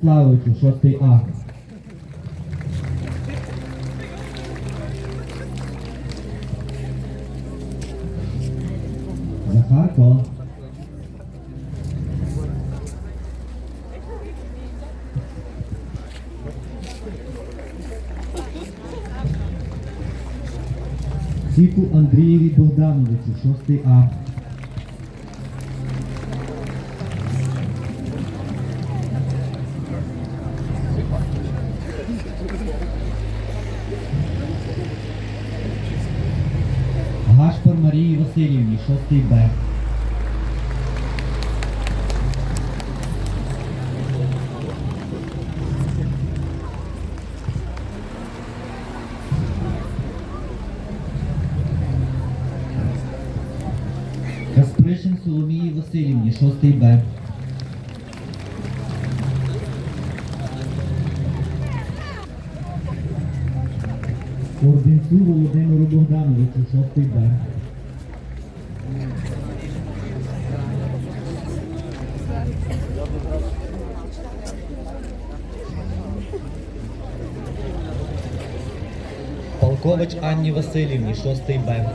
Славичу, 6 А. Захарко. Ціпу Андрієві Богдановичу, 6 А. Гашпар Марії Васильівні, 6 Б. Каспришин Соломії Васильівні, 6 Б. Орденцю Володимиру Богдановичу, 6 Б. Полкович Анні Васильівні, 6 Б.